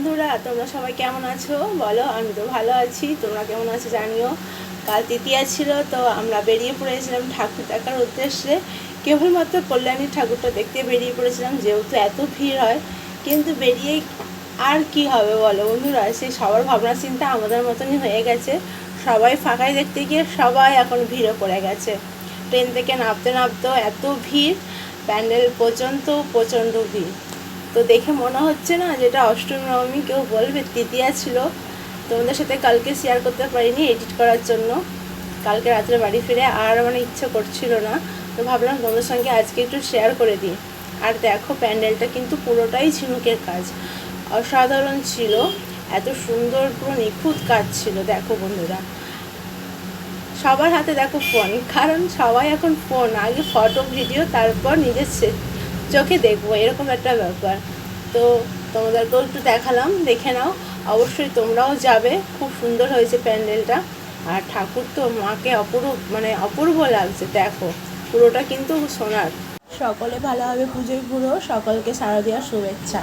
বন্ধুরা, তোমরা সবাই কেমন আছো? বলো, আমি তো ভালো আছি। তোমরা কেমন আছো জানিও? কাল তৃতীয়া ছিল, তো আমরা বেরিয়ে পড়েছিলাম ঠাকুর দেখার উদ্দেশ্যে। কেবলমাত্র কল্যাণী ঠাকুরটা দেখতে বেরিয়ে পড়েছিলাম, যেহেতু এত ভিড় হয়। কিন্তু বেরিয়ে আর কি হবে বলো বন্ধুরা? সেই সবার ভাবনা চিন্তা আমাদের মতনই হয়ে গেছে। সবাই ফাঁকায় দেখতে গিয়ে সবাই এখন ভিড়ে পড়ে গেছে। ট্রেন থেকে নামতে নামতেও এত ভিড়, প্যান্ডেল পর্যন্ত প্রচণ্ড ভিড়। তো দেখে মনে হচ্ছে না যেটা অষ্টমী নবমী কেউ বলবে, তৃতীয়া ছিল। তোমাদের সাথে কালকে শেয়ার করতে পারিনি এডিট করার জন্য। কালকে রাত্রে বাড়ি ফিরে আর মানে ইচ্ছে করছিল না। তো ভাবলাম তোমাদের সঙ্গে আজকে একটু শেয়ার করে দিই। আর দেখো প্যান্ডেলটা কিন্তু পুরোটাই ঝিনুকের কাজ। অসাধারণ ছিল। এত সুন্দর পুরো নিখুঁত কাজ ছিল। দেখো বন্ধুরা। সবার হাতে দেখো ফোন কারণ সবাই এখন ফোন আগে ফটো ভিডিও তারপর নিজের চোখে দেখব, এরকম একটা ব্যাপার। তো তোমাদেরকেও একটু দেখালাম, দেখে নাও। অবশ্যই তোমরাও যাবে, খুব সুন্দর হয়েছে প্যান্ডেলটা। আর ঠাকুর তো মাকে অপরূপ মানে অপূর্ব লাগছে, দেখো। পুরোটা কিন্তু সোনার। সকলে ভালোভাবে পুজোয় পুরো সকলকে সারা দেওয়ার শুভেচ্ছা।